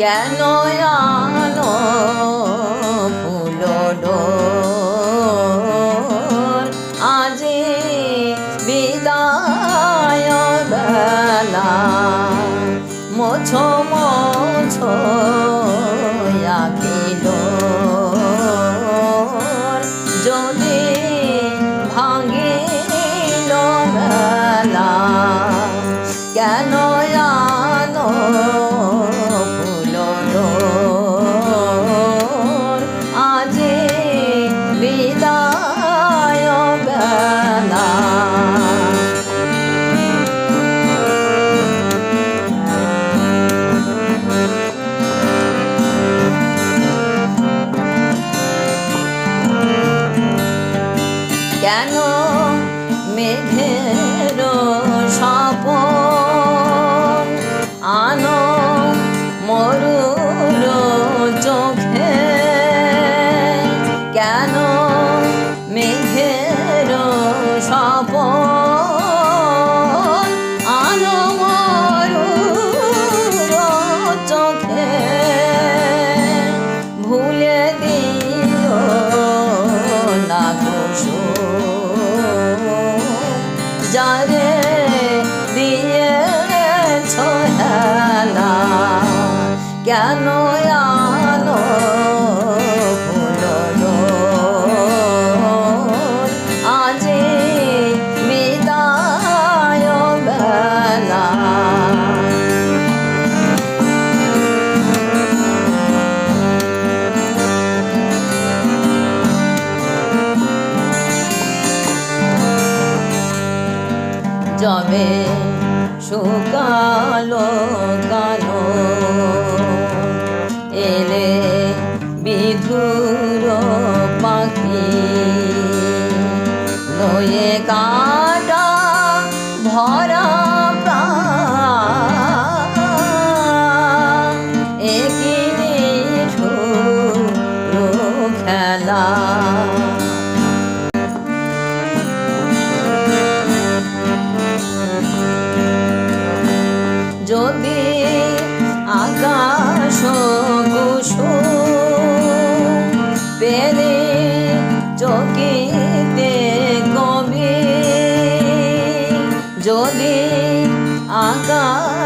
কেন আনো ফুলো আজি বিদায় বেলা মোছো মোছো কেন মেঘের স্বপন। আনো মরুর চোখে কেন মেঘের স্বপন? আনো মরুর চোখে ভুলে দিও না কুসুম যারে দিয়ে না কেন যবে শুকালো কালো। এলে বিধুর পাখি নয়ে কাটা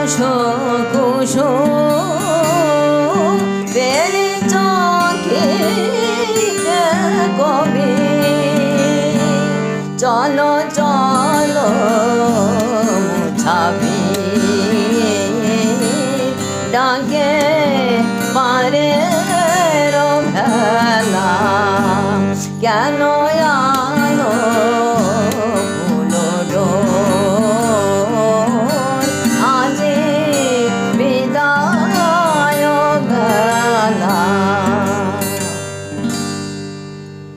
আকাশ কুসুম চকিতে কবি? চলো চলো ডাকে কেন